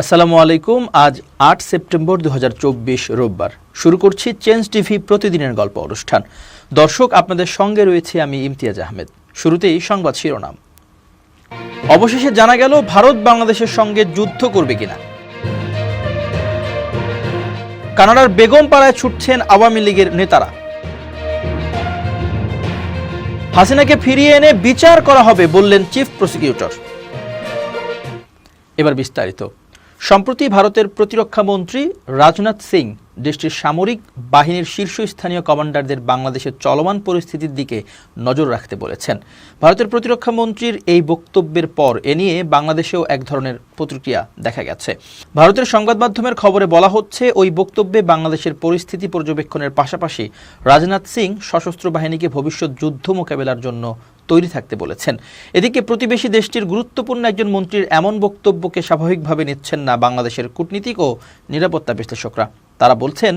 আসসালামু আলাইকুম, আজ আট সেপ্টেম্বর দু রোববার। শুরু করছি চেঞ্জ টিভি প্রতিদিনের গল্প অনুষ্ঠান। দর্শক, আপনাদের সঙ্গে রয়েছে আমি ইমতিয়াজ আহমেদ। শুরুতেই সংবাদ শিরোনাম। অবশেষে জানা গেল, ভারত বাংলাদেশের সঙ্গে যুদ্ধ করবে কিনা। কানাডার বেগমপাড়ায় ছুটছেন আওয়ামী লীগের নেতারা। হাসিনাকে ফিরিয়ে এনে বিচার করা হবে বললেন চিফ প্রসিকিউটর। এবার বিস্তারিত। সম্প্রতি ভারতের প্রতিরক্ষা মন্ত্রী রাজনাথ সিং দেশটির সামরিক বাহিনীর শীর্ষস্থানীয় কমান্ডারদের বাংলাদেশের চলমান পরিস্থিতির দিকে নজর রাখতে বলেছেন। ভারতের প্রতিরক্ষা মন্ত্রীর এই বক্তব্যের পর এ নিয়ে বাংলাদেশেও এক ধরনের প্রতিক্রিয়া দেখা গেছে। ভারতের সংবাদ মাধ্যমের খবরে বলা হচ্ছে, ওই বক্তব্যে বাংলাদেশের পরিস্থিতি পর্যবেক্ষণের পাশাপাশি রাজনাথ সিং সশস্ত্র বাহিনীকে ভবিষ্যৎ যুদ্ধ মোকাবেলার জন্য তৈরি থাকতে বলেছেন। এদিকে প্রতিবেশী দেশটির গুরুত্বপূর্ণ একজন মন্ত্রীর এমন বক্তব্যকে স্বাভাবিকভাবে নিচ্ছেন না বাংলাদেশের কূটনীতিক ও নিরাপত্তা বিশ্লেষকরা। তারা বলছেন,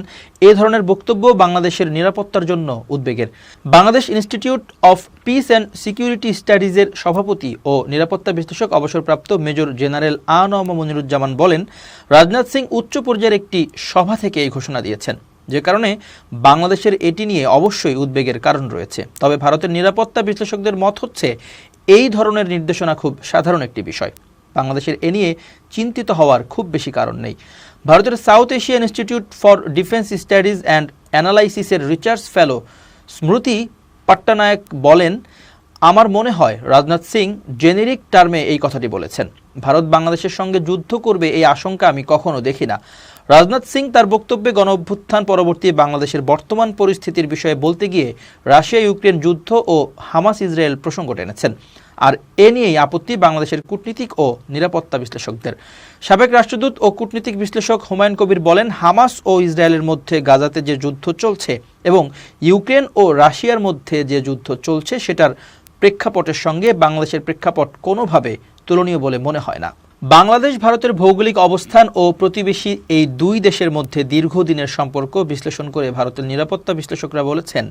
এ ধরনের বক্তব্য বাংলাদেশের নিরাপত্তার জন্য উদ্বেগের। Bangladesh institute of peace and security স্টাডিজের সভাপতি ও নিরাপত্তা বিশ্লেষক অবসরপ্রাপ্ত মেজর জেনারেল আনম মনিরুজ্জামান বলেন, রাজনাথ সিং উচ্চ পর্যায়ের একটি সভা থেকে এই ঘোষণা দিয়েছেন। যে কারণে বাংলাদেশের এটি নিয়ে অবশ্যই উদ্বেগের কারণ রয়েছে। তবে ভারতের নিরাপত্তা বিশ্লেষকদের মত হচ্ছে, এই ধরনের নির্দেশনা খুব সাধারণ একটি বিষয়। বাংলাদেশের এ নিয়ে চিন্তিত হওয়ার খুব বেশি কারণ নেই। ভারতের South Asian institute for defence studies and অ্যানালাইসিসের research fellow স্মৃতি পাট্টানায়ক বলেন, আমার মনে হয় রাজনাথ সিং জেনেরিক টার্মে এই কথাটি বলেছেন। ভারত বাংলাদেশের সঙ্গে যুদ্ধ করবে এই আশঙ্কা আমি কখনো দেখি না। রাজনাথ সিং তার বক্তব্যে গণ অভ্যুত্থান পরবর্তী বাংলাদেশের বর্তমান পরিস্থিতির বিষয়ে বলতে গিয়ে রাশিয়া, ইউক্রেন যুদ্ধ ও হামাস ইসরায়েল প্রসঙ্গ টেনেছেন। আর এ নিয়েই আপত্তি বাংলাদেশের কূটনীতিক ও নিরাপত্তা বিশ্লেষকদের। সাবেক রাষ্ট্রদূত ও কূটনীতিক বিশ্লেষক হুমায়ুন কবির বলেন, হামাস ও ইসরায়েলের মধ্যে গাজাতে যে যুদ্ধ চলছে এবং ইউক্রেন ও রাশিয়ার মধ্যে যে যুদ্ধ চলছে, সেটার প্রেক্ষাপটের সঙ্গে বাংলাদেশের প্রেক্ষাপট কোনোভাবে তুলনীয় বলে মনে হয় না। বাংলাদেশ, ভারতের ভৌগোলিক অবস্থান ও প্রতিবেশী এই দুই দেশের মধ্যে দীর্ঘদিনের সম্পর্ক বিশ্লেষণ করে ভারতের নিরাপত্তা বিশ্লেষকরা বলেছেন,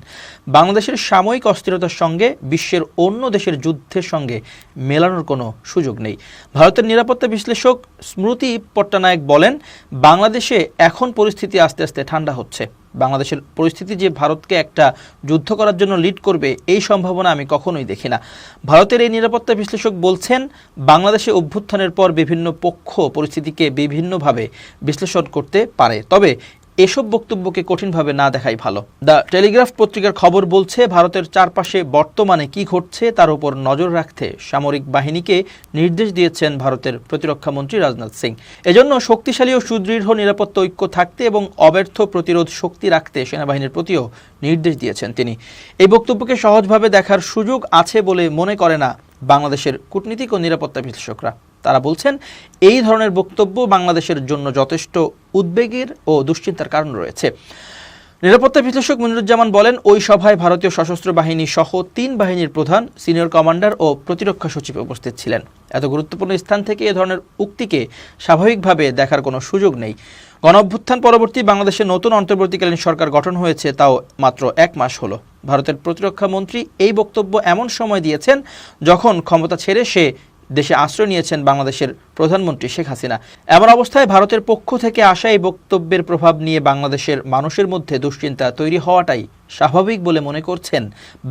বাংলাদেশের সাময়িক অস্থিরতার সঙ্গে বিশ্বের অন্য দেশের যুদ্ধের সঙ্গে মেলানোর কোনো সুযোগ নেই। ভারতের নিরাপত্তা বিশ্লেষক স্মৃতি পট্টনায়ক বলেন, বাংলাদেশে এখন পরিস্থিতি আস্তে আস্তে ঠান্ডা হচ্ছে। বাংলাদেশের পরিস্থিতি যে ভারতকে একটা যুদ্ধ করার জন্য লিড করবে, এই সম্ভাবনা আমি কখনোই দেখি না। ভারতের এই নিরাপত্তা বিশ্লেষক বলছেন, বাংলাদেশে অভ্যুত্থানের পর বিভিন্ন পক্ষ পরিস্থিতিকে বিভিন্নভাবে বিশ্লেষণ করতে পারে। তবে এসব বক্তব্যকে কঠিনভাবে না দেখাই ভালো। দ্য টেলিগ্রাফ পত্রিকার খবর বলছে, ভারতের চারপাশে বর্তমানে কি ঘটছে তার উপর নজর রাখতে সামরিক বাহিনীকে নির্দেশ দিয়েছেন ভারতের প্রতিরক্ষা মন্ত্রী রাজনাথ সিং। এজন্য শক্তিশালী ও সুদৃঢ় নিরাপত্তা ঐক্য থাকতে এবং অব্যর্থ প্রতিরোধ শক্তি রাখতে সেনাবাহিনীর প্রতিও নির্দেশ দিয়েছেন তিনি। এই বক্তব্যকে সহজভাবে দেখার সুযোগ আছে বলে মনে করে না বাংলাদেশের কূটনীতিক ও নিরাপত্তা বিশ্লেষকরা। তারা বলছেন, এই ধরনের বক্তব্য বাংলাদেশের জন্য যথেষ্ট উদ্বেগের ও দুশ্চিন্তার কারণ রয়েছে। নিরাপত্তা বিশ্লেষক মনিরুজ্জামান বলেন, ওই সভায় ভারতীয় সশস্ত্র বাহিনী সহ তিন বাহিনীর প্রধান, সিনিয়র কমান্ডার ও প্রতিরক্ষা সচিব উপস্থিত ছিলেন। এত গুরুত্বপূর্ণ স্থান থেকে এ ধরনের উক্তিকে স্বাভাবিকভাবে দেখার কোনো সুযোগ নেই। গণ অভ্যুত্থান পরবর্তী বাংলাদেশে নতুন অন্তর্বর্তীকালীন সরকার গঠন হয়েছে, তাও মাত্র এক মাস হলো। ভারতের প্রতিরক্ষা মন্ত্রী এই বক্তব্য এমন সময় দিয়েছেন, যখন ক্ষমতা ছেড়ে সে দেশে আশ্রয় নিয়েছেন বাংলাদেশের প্রধানমন্ত্রী শেখ হাসিনা। এমন অবস্থায় ভারতের পক্ষ থেকে আসা এই বক্তব্যের প্রভাব নিয়ে বাংলাদেশের মানুষের মধ্যে দুশ্চিন্তা তৈরি হওয়াটাই স্বাভাবিক বলে মনে করছেন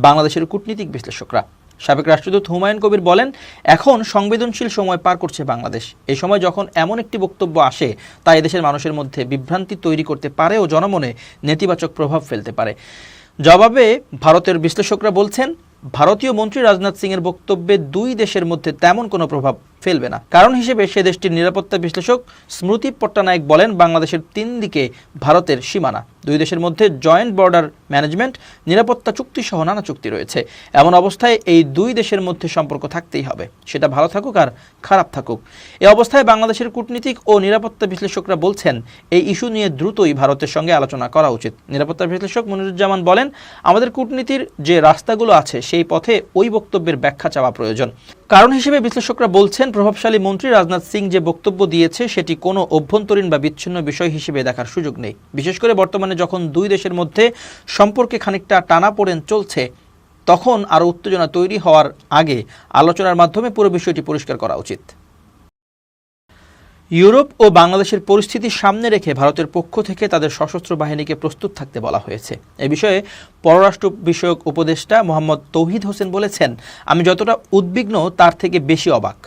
বাংলাদেশের কূটনীতিক বিশ্লেষকরা। সাবেক রাষ্ট্রদূত হুমায়ুন কবির বলেন, এখন সংবেদনশীল সময় পার করছে বাংলাদেশ। এই সময় যখন এমন একটি বক্তব্য আসে, তা এদেশের মানুষের মধ্যে বিভ্রান্তি তৈরি করতে পারে ও জনমনে নেতিবাচক প্রভাব ফেলতে পারে। জবাবে ভারতের বিশ্লেষকরা বলছেন ভারতীয় মন্ত্রী রাজনাথ সিং এর বক্তব্যে দুই দেশের মধ্যে তেমন কোনো প্রভাব ফেলবে না। কারণ হিসেবে সে দেশটির নিরাপত্তা বিশ্লেষক স্মৃতি পট্টনায়ক বলেন, বাংলাদেশের তিন দিকে ভারতের সীমানা। দুই দেশের মধ্যে জয়েন্ট বর্ডার ম্যানেজমেন্ট, নিরাপত্তা চুক্তি সহ নানা চুক্তি রয়েছে। এমন অবস্থায় এই দুই দেশের মধ্যে সম্পর্ক থাকতেই হবে। সেটা ভালো থাকুক আর খারাপ থাকুক। এই অবস্থায় বাংলাদেশের কূটনীতিক ও নিরাপত্তা বিশ্লেষকরা বলছেন, এই ইস্যু নিয়ে দ্রুতই ভারতের সঙ্গে আলোচনা করা উচিত। নিরাপত্তা বিশ্লেষক মনিরুজ্জামান বলেন, আমাদের কূটনীতির যে রাস্তাগুলো আছে, সেই পথে ওই বক্তব্যের ব্যাখ্যা চাওয়া প্রয়োজন। কারণ হিসেবে বিশ্লেষকরা বলছেন, প্রভাবশালী মন্ত্রী রাজনাথ সিং যে বক্তব্য দিয়েছে, সেটি কোনো অভ্যন্তরীণ বা বিচ্ছিন্ন বিষয় হিসেবে দেখার সুযোগ নেই। বিশেষ করে বর্তমানে যখন দুই দেশের মধ্যে সম্পর্কে খানিকটা টানা পড়েন চলছে, তখন আরও উত্তেজনা তৈরি হওয়ার আগে আলোচনার মাধ্যমে পুরো বিষয়টি পরিষ্কার করা উচিত। ইউরোপ ও বাংলাদেশের পরিস্থিতি সামনে রেখে ভারতের পক্ষ থেকে তাদের সশস্ত্র বাহিনীকে প্রস্তুত থাকতে বলা হয়েছে। এ বিষয়ে পররাষ্ট্র বিষয়ক উপদেষ্টা মোহাম্মদ তৌহিদ হোসেন বলেছেন, আমি যতটা উদ্বিগ্ন, তার থেকে বেশি অবাক।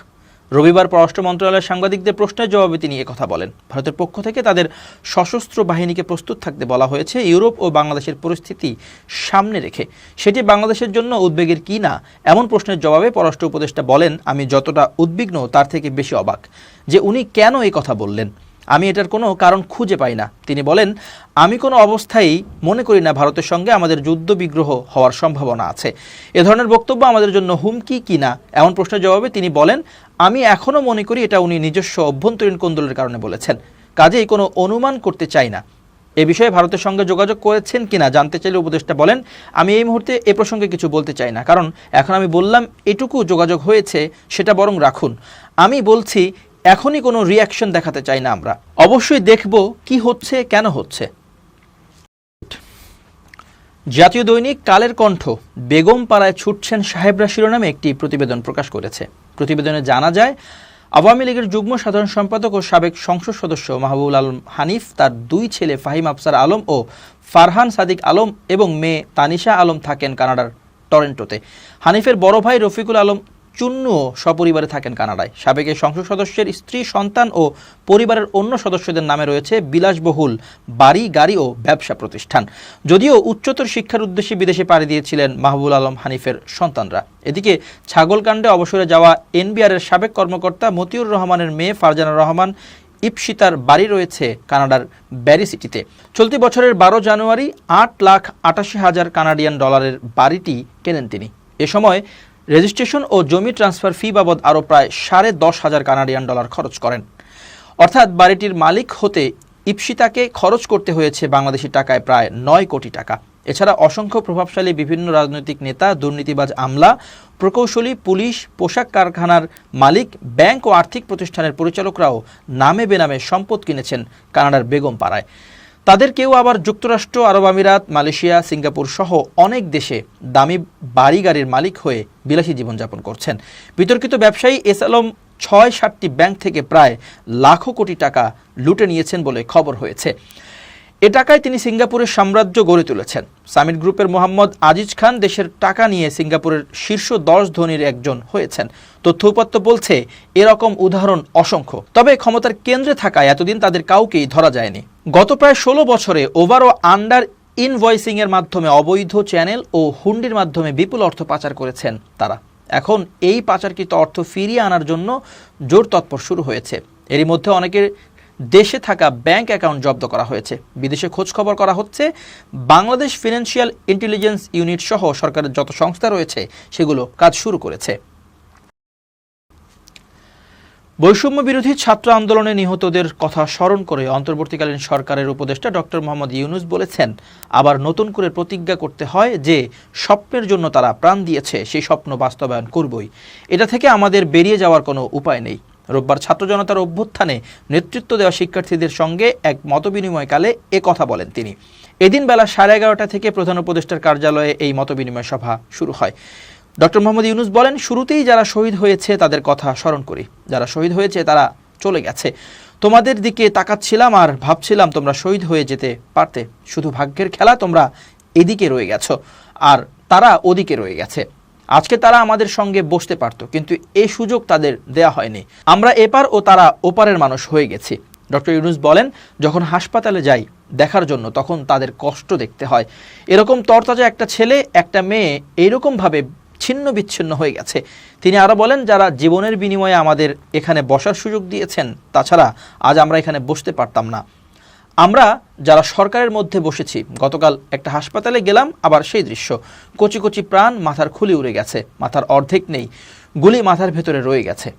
রবিবার পররাষ্ট্র মন্ত্রণালয়ের সাংবাদিকদের প্রশ্নের জবাবে তিনি কথা বলেন। ভারতের পক্ষ থেকে তাদের সশস্ত্র বাহিনীকে প্রস্তুত থাকতে বলা হয়েছে। ইউরোপ ও বাংলাদেশের পরিস্থিতি সামনে রেখে। সেটি বাংলাদেশের জন্য উদ্বেগের কি না, এমন প্রশ্নের জবাবে পররাষ্ট্র উপদেষ্টা বলেন, আমি যতটা উদ্বিগ্ন তার থেকে বেশি অবাক যে উনি কেন এই কথা বললেন? আমি এটার কোনো কারণ খুঁজে পাই না। তিনি বলেন, আমি কোনো অবস্থায় মনে করি না ভারতের সঙ্গে আমাদের যুদ্ধ বিগ্রহ হওয়ার সম্ভাবনা আছে। এ ধরনের বক্তব্য আমাদের জন্য হুমকি কি না? এমন প্রশ্নের জবাবে তিনি বলেন, আমি এখনও মনে করি এটা উনি নিজস্ব অভ্যন্তরীণ কোন্দলের কারণে বলেছেন। কাজেই কোনো অনুমান করতে চাই না। এ বিষয়ে ভারতের সঙ্গে যোগাযোগ করেছেন কিনা জানতে চাইলে উপদেষ্টা বলেন, আমি এই মুহূর্তে এ প্রসঙ্গে কিছু বলতে চাই না। কারণ এখন আমি বললাম এটুকু যোগাযোগ হয়েছে, সেটা বরং রাখুন। আমি বলছি এখনই কোনো রিয়াকশন দেখাতে চাই না আমরা। অবশ্যই দেখব কি হচ্ছে, কেন হচ্ছে। জাতীয় দৈনিক কালের কণ্ঠ, বেগম পাড়ায় ছুটছেন সাহেবরা শিরোনামে একটি প্রতিবেদন প্রকাশ করেছে। প্রতিবেদনে জানা যায়, আওয়ামী লীগের যুগ্ম সাধারণ সম্পাদক ও সাবেক সংসদ সদস্য মাহবুবুল আলম হানিফ, তার দুই ছেলে ফাহিম আফসার আলম ও ফারহান সাদিক আলম এবং মেয়ে তানিশা আলম থাকেন কানাডার টরেন্টোতে। হানিফের বড় ভাই রফিকুল আলম চুন্নুও সপরিবারে থাকেন কানাডায়। সাবেক সংসদ সদস্যের স্ত্রী, সন্তান ও পরিবারের অন্য সদস্যদের নামে রয়েছে বিলাসবহুল বাড়ি, গাড়ি ও ব্যবসা প্রতিষ্ঠান। যদিও উচ্চতর শিক্ষার উদ্দেশ্যে বিদেশে পাড়ি দিয়েছিলেন মাহবুল আলম হানিফের সন্তানরা। এদিকে ছাগলকাণ্ডে অবসরে যাওয়া এনবিআরের সাবেক কর্মকর্তা মতিউর রহমানের মেয়ে ফারজানা রহমান ইপসিতার বাড়ি রয়েছে কানাডার ব্যারি সিটিতে। চলতি বছরের বারো জানুয়ারি আট লাখ আটাশি হাজার কানাডিয়ান ডলারের বাড়িটি কেনেন তিনি। এ সময় রেজিস্ট্রেশন ও জমি ট্রান্সফার ফি বাবদ আরও প্রায় সাড়ে দশ হাজার কানাডিয়ান ডলার খরচ করেন। অর্থাৎ বাড়িটির মালিক হতে ইপসিতাকে খরচ করতে হয়েছে বাংলাদেশি টাকায় প্রায় নয় কোটি টাকা। এছাড়া অসংখ্য প্রভাবশালী বিভিন্ন রাজনৈতিক নেতা, দুর্নীতিবাজ আমলা, প্রকৌশলী, পুলিশ, পোশাক কারখানার মালিক, ব্যাংক ও আর্থিক প্রতিষ্ঠানের পরিচালকরাও নামে বেনামে সম্পদ কিনেছেন কানাডার বেগম পাড়ায়। তাদের কেউ আবার যুক্তরাষ্ট্র, আরব আমিরাত, মালয়েশিয়া, সিঙ্গাপুর সহ অনেক দেশে দামি বাড়ি গাড়ির মালিক হয়ে বিলাসী জীবনযাপন করছেন। বিতর্কিত ব্যবসায়ী এস আলম ছয় সাতটি ব্যাংক থেকে প্রায় লাখো কোটি টাকা লুটে নিয়েছেন বলে খবর হয়েছে। এ টাকায় তিনি সিঙ্গাপুরের সাম্রাজ্য গড়ে তুলেছেন। সামিট গ্রুপের মোহাম্মদ আজিজ খান দেশের টাকা নিয়ে সিঙ্গাপুরের শীর্ষ দশ ধনীর একজন হয়েছেন। তথ্য উপাত্ত বলছে, এরকম উদাহরণ অসংখ্য। তবে ক্ষমতার কেন্দ্রে থাকায় এতদিন তাদের কাউকেই ধরা যায়নি। গত প্রায় ষোলো বছরে ওভার ও আন্ডার ইনভয়েসিং এর মাধ্যমে অবৈধ চ্যানেল ও হুন্ডির মাধ্যমে বিপুল অর্থ পাচার করেছেন তারা। এখন এই পাচারকৃত অর্থ ফিরিয়ে আনার জন্য জোর তৎপর শুরু হয়েছে। এরই মধ্যে অনেকের দেশে থাকা ব্যাংক অ্যাকাউন্ট জব্দ করা হয়েছে। বিদেশে খোঁজ খবর করা হচ্ছে, বাংলাদেশ ফিনান্সিয়াল ইন্টেলিজেন্স ইউনিট সহ সরকারের যত সংস্থা রয়েছে, সেগুলো কাজ শুরু করেছে। বৈষম্য বিরোধী ছাত্র আন্দোলনে নিহতদের কথা স্মরণ করে অন্তর্বর্তীকালীন সরকারের উপদেষ্টা ডক্টর মোহাম্মদ ইউনুস বলেছেন, আবার নতুন করে প্রতিজ্ঞা করতে হয় যে, স্বপ্নের জন্য তারা প্রাণ দিয়েছে, সেই স্বপ্ন বাস্তবায়ন করবই। এটা থেকে আমাদের বেরিয়ে যাওয়ার কোনো উপায় নেই। রোববার ছাত্র জনতার অভ্যুত্থানে নেতৃত্ব দেওয়া শিক্ষার্থীদের সঙ্গে এক মতবিনিময়কালে এ কথা বলেন তিনি। এদিন বেলা সাড়ে এগারোটা থেকে প্রধান উপদেষ্টার কার্যালয়ে এই মতবিনিময় সভা শুরু হয়। ডক্টর মোহাম্মদ ইউনুস বলেন, শুরুতেই যারা শহীদ হয়েছে, তাদের কথা স্মরণ করি। যারা শহীদ হয়েছে, তারা চলে গেছে। তোমাদের দিকে তাকাচ্ছিলাম আর ভাবছিলাম তোমরা শহীদ হয়ে যেতে পারতে। শুধু ভাগ্যের খেলা তোমরা এদিকে রয়ে গেছো, আর তারা ওদিকে রয়ে গেছে। আজকে তারা আমাদের সঙ্গে বসতে পারত, কিন্তু এই সুযোগ তাদের দেয়া হয়নি। আমরা এপার ও তারা ওপারের মানুষ হয়ে গেছি। ডক্টর ইউনুস বলেন, যখন হাসপাতালে যাই দেখার জন্য, তখন তাদের কষ্ট দেখতে হয়। এরকম তরতাজা একটা ছেলে, একটা মেয়ে এইরকমভাবে ছিন্ন বিচ্ছিন্ন হয়ে গেছে। তিনি আরও বলেন, যারা জীবনের বিনিময়ে আমাদের এখানে বসার সুযোগ দিয়েছেন, তাছাড়া আজ আমরা এখানে বসতে পারতাম না। আমরা যারা সরকারের মধ্যে বসেছি, গতকাল একটা হাসপাতালে গেলাম, আবার সেই দৃশ্য। কচি কচি প্রাণ মাথার খুলি উড়ে গেছে, মাথার অর্ধেক নেই, গুলি মাথার ভেতরে রয়ে গেছে।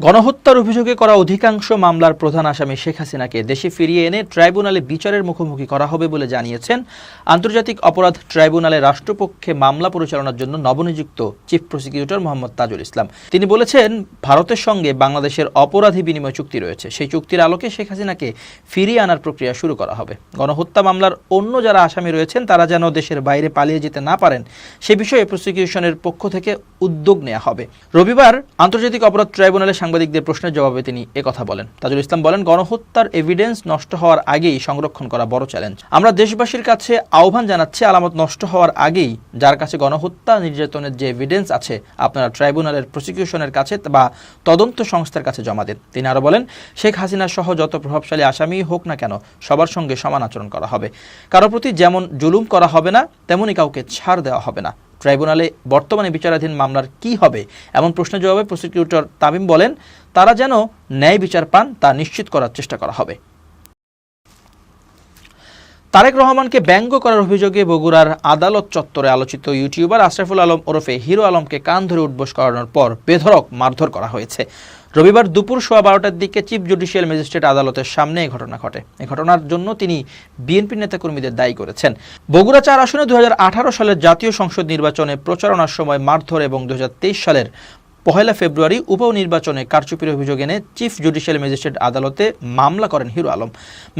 গণহত্যার অভিযোগে করা অধিকাংশ মামলার প্রধান আসামি শেখ হাসিনাকে দেশে ফিরিয়ে এনে ট্রাইব্যুনালে বিচারের মুখোমুখি করা হবে বলে জানিয়েছেন আন্তর্জাতিক অপরাধ ট্রাইব্যুনালে রাষ্ট্রপক্ষে মামলা পরিচালনার জন্য নবনিযুক্ত চিফ প্রসিকিউটর মোহাম্মদ তাজুল ইসলাম। তিনি বলেছেন, ভারতের সঙ্গে বাংলাদেশের অপরাধী বিনিময় চুক্তি রয়েছে। সেই চুক্তির আলোকে শেখ হাসিনাকে ফিরিয়ে আনার প্রক্রিয়া শুরু করা হবে। গণহত্যা মামলার অন্য যারা আসামি রয়েছেন, তারা যেন দেশের বাইরে পালিয়ে যেতে না পারেন, সে বিষয়ে প্রসিকিউশনের পক্ষ থেকে উদ্যোগ নেওয়া হবে। রবিবার আন্তর্জাতিক অপরাধ ট্রাইব্যুনালে সাংবাদিকদের প্রশ্নের জবাবে তিনি কথা বলেন। তাজুল ইসলাম বলেন, গণহত্যার এভিডেন্স নষ্ট হওয়ার আগেই সংরক্ষণ করা বড় চ্যালেঞ্জ আমরা দেশবাসীর কাছে আহ্বান জানাচ্ছি, আলামত নষ্ট হওয়ার আগেই যার কাছে গণহত্যা নির্যাতনের যে এভিডেন্স আছে, আপনারা ট্রাইব্যুনালের প্রসিকিউশনের কাছে বা তদন্ত সংস্থার কাছে জমা দেন। তিনি আরও বলেন, শেখ হাসিনা সহ যত প্রভাবশালী আসামি হোক না কেন, সবার সঙ্গে সমান আচরণ করা হবে। কারও প্রতি যেমন জুলুম করা হবে না তেমনই কাউকে ছাড় দেওয়া হবে না। ট্রাইব্যুনালে বর্তমানে বিচারাধীন মামলার কি হবে এমন প্রশ্নের জবাবে প্রসিকিউটর তামিম বলেন, তারা যেন ন্যায় বিচার পান তা নিশ্চিত করার চেষ্টা করা হবে। তারেক রহমানকে ব্যঙ্গ করার অভিযোগে বগুড়ার আদালত চত্বরে আলোচিত ইউটিউবার আশরাফুল আলম ওরফে হিরো আলমকে কান ধরে উঠবোস করানোর পর বেধড়ক মারধর করা হয়েছে। রবিবার দুপুর সোয়া বারোটার দিকে চিফ জুডিশিয়াল ম্যাজিস্ট্রেট আদালতের সামনে এই ঘটনা ঘটে। এই ঘটনার জন্য তিনি বিএনপি নেতাকর্মীদের দায়ী করেছেন। বগুড়া চার আসনে দু হাজার আঠারো সালের জাতীয় সংসদ নির্বাচনে প্রচারণার সময় মারধর এবং দু হাজার তেইশ সালের পহেলা ফেব্রুয়ারি উপনির্বাচনে কারচুপির অভিযোগ এনে চিফ জুডিশিয়াল ম্যাজিস্ট্রেট আদালতে মামলা করেন হিরো আলম।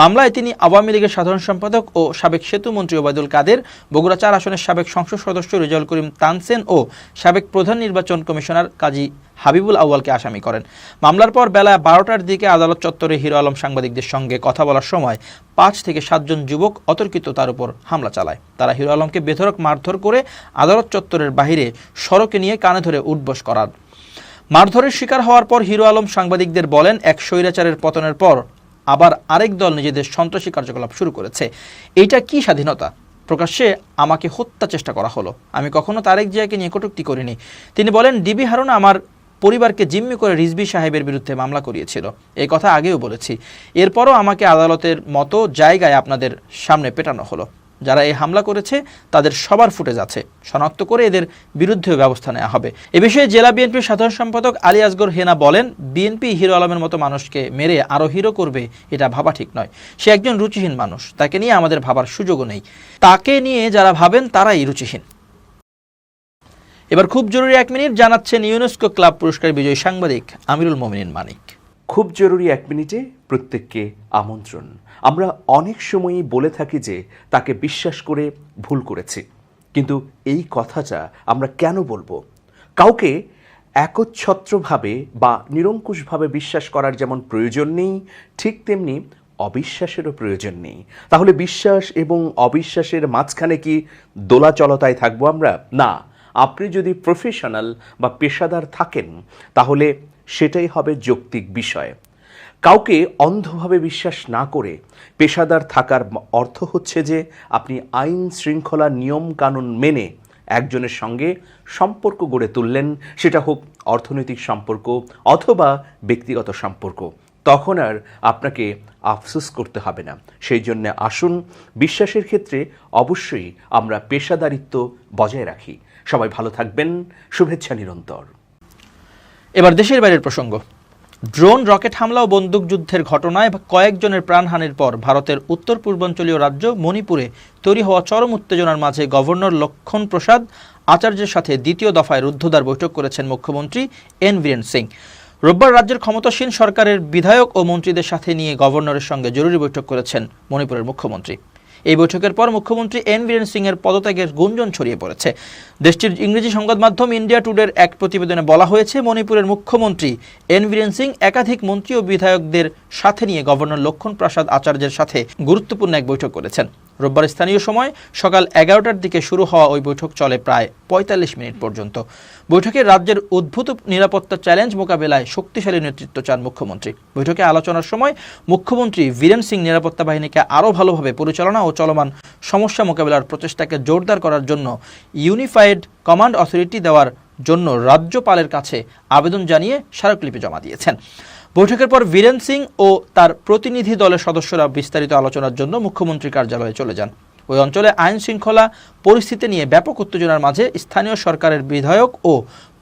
মামলায় তিনি আওয়ামী লীগের সাধারণ সম্পাদক ও সাবেক সেতু মন্ত্রী ওবায়দুল কাদের, বগুড়া চার আসনের সাবেক সংসদ সদস্য রেজাউল করিম তানসেন ও সাবেক প্রধান নির্বাচন কমিশনার কাজী হাবিবুল আউয়ালকে আসামি করেন। মামলার পর বেলা বারোটার দিকে আদালত চত্বরে হিরো আলম সাংবাদিকদের সঙ্গে কথা বলার সময় পাঁচ থেকে সাতজন যুবক অতর্কিত তার উপর হামলা চালায়। তারা হিরো আলমকে বেধরক মারধর করে আদালত চত্বরের বাহিরে সড়কে নিয়ে কানে ধরে উঠবস করার মারধরের শিকার হওয়ার পর হিরো আলম সাংবাদিকদের বলেন, এক স্বৈরাচারের পতনের পর আবার আরেক দল নিজেদের সন্ত্রাসী কার্যকলাপ শুরু করেছে। এইটা কি স্বাধীনতা? প্রকাশ্যে আমাকে হত্যা চেষ্টা করা হলো। আমি কখনো তারেক জিয়াকে নিয়ে কটুক্তি করিনি। তিনি বলেন, ডিবি হারুন আমার পরিবারকে জিম্মি করে রিজবি সাহেবের বিরুদ্ধে মামলা করিয়েছিল। এই কথা আগেও বলেছি। এরপরও আমাকে আদালতের মতো জায়গায় আপনাদের সামনে পেটানো হলো। যারা এই হামলা করেছে, তাদের সবার ফুটেজ আছে। শনাক্ত করে এদের বিরুদ্ধেও ব্যবস্থা নেওয়া হবে। এ বিষয়ে জেলা বিএনপির সাধারণ সম্পাদক আলী আসগর হেনা বলেন, বিএনপি হিরো আলমের মতো মানুষকে মেরে আরও হিরো করবে, এটা ভাবা ঠিক নয়। সে একজন রুচিহীন মানুষ, তাকে নিয়ে আমাদের ভাবার সুযোগও নেই। তাকে নিয়ে যারা ভাবেন, তারাই রুচিহীন। এবার খুব জরুরি এক মিনিট জানাচ্ছেন ইউনেস্কো ক্লাব পুরস্কার বিজয়ী সাংবাদিক আমিরুল মোমিনিন মানিক। খুব জরুরি এক মিনিটে প্রত্যেককে আমন্ত্রণ। আমরা অনেক সময়ই বলে থাকি যে তাকে বিশ্বাস করে ভুল করেছি। কিন্তু এই কথাটা আমরা কেন বলব? কাউকে একচ্ছত্রভাবে বা নিরঙ্কুশভাবে বিশ্বাস করার যেমন প্রয়োজন নেই, ঠিক তেমনি অবিশ্বাসেরও প্রয়োজন নেই। তাহলে বিশ্বাস এবং অবিশ্বাসের মাঝখানে কি দোলাচলতায় থাকব আমরা? না। আপনি যদি প্রফেশনাল বা পেশাদার থাকেন, তাহলে সেটাই হবে যৌক্তিক বিষয়। কাউকে অন্ধভাবে বিশ্বাস না করে পেশাদার থাকার অর্থ হচ্ছে যে আপনি আইন শৃঙ্খলা নিয়ম কানুন মেনে একজনের সঙ্গে সম্পর্ক গড়ে তুললেন, সেটা হোক অর্থনৈতিক সম্পর্ক অথবা ব্যক্তিগত সম্পর্ক। তখন আর আপনাকে আফসোস করতে হবে না। সেই জন্য আসুন, বিশ্বাসের ক্ষেত্রে অবশ্যই আমরা পেশাদারিত্ব বজায় রাখি। সবাই ভালো থাকবেন, শুভেচ্ছা নিরন্তর। এবার দেশের বাইরের প্রসঙ্গ। ড্রোন, রকেট হামলা ও বন্দুকযুদ্ধের ঘটনায় কয়েকজনের প্রাণহানির পর ভারতের উত্তর পূর্বাঞ্চলীয় রাজ্য মণিপুরে তৈরি হওয়া চরম উত্তেজনার মাঝে গভর্নর লক্ষণ প্রসাদ আচার্যের সাথে দ্বিতীয় দফায় রুদ্ধদ্বার বৈঠক করেছেন মুখ্যমন্ত্রী এন বীরেন সিং। রোববার রাজ্যের ক্ষমতাসীন সরকারের বিধায়ক ও মন্ত্রীদের সাথে নিয়ে গভর্নরের সঙ্গে জরুরি বৈঠক করেছেন মণিপুরের মুখ্যমন্ত্রী। এই বৈঠকের পর মুখ্যমন্ত্রী এন বীরেন সিং এর পদত্যাগের গুঞ্জন ছড়িয়ে পড়েছে। দেশটির ইংরেজি সংবাদ মাধ্যম ইন্ডিয়া টুডের এক প্রতিবেদনে বলা হয়েছে, মণিপুরের মুখ্যমন্ত্রী এন বীরেন সিং একাধিক মন্ত্রী ও বিধায়কদের সাথে নিয়ে গভর্নর লক্ষণ প্রসাদ আচার্যের সাথে গুরুত্বপূর্ণ এক বৈঠক করেছেন। রোববার স্থানীয় সময় সকাল এগারোটার দিকে শুরু হওয়া ওই বৈঠক চলে প্রায় পঁয়তাল্লিশ মিনিট পর্যন্ত। বৈঠকে রাজ্যের উদ্ভূত নিরাপত্তা চ্যালেঞ্জ মোকাবেলায় শক্তিশালী নেতৃত্ব চান মুখ্যমন্ত্রী। বৈঠকে আলোচনার সময় মুখ্যমন্ত্রী বীরেন সিং নিরাপত্তা বাহিনীকে আরও ভালোভাবে পরিচালনা ও চলমান সমস্যা মোকাবেলার প্রচেষ্টাকে জোরদার করার জন্য ইউনিফাইড কমান্ড অথরিটি দেওয়ার জন্য রাজ্যপালের কাছে আবেদন জানিয়ে স্মারকলিপি জমা দিয়েছেন। বৈঠকের পর বীরেন সিং ও তার প্রতিনিধি দলের সদস্যরা বিস্তারিত আলোচনার জন্য মুখ্যমন্ত্রী কার্যালয়ে চলে যান। ওই অঞ্চলে আইন শৃঙ্খলা পরিস্থিতি নিয়ে ব্যাপক উত্তেজনার মাঝে স্থানীয় সরকারের বিধায়ক ও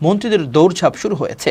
মন্ত্রীদের দৌড়ঝাঁপ শুরু হয়েছে।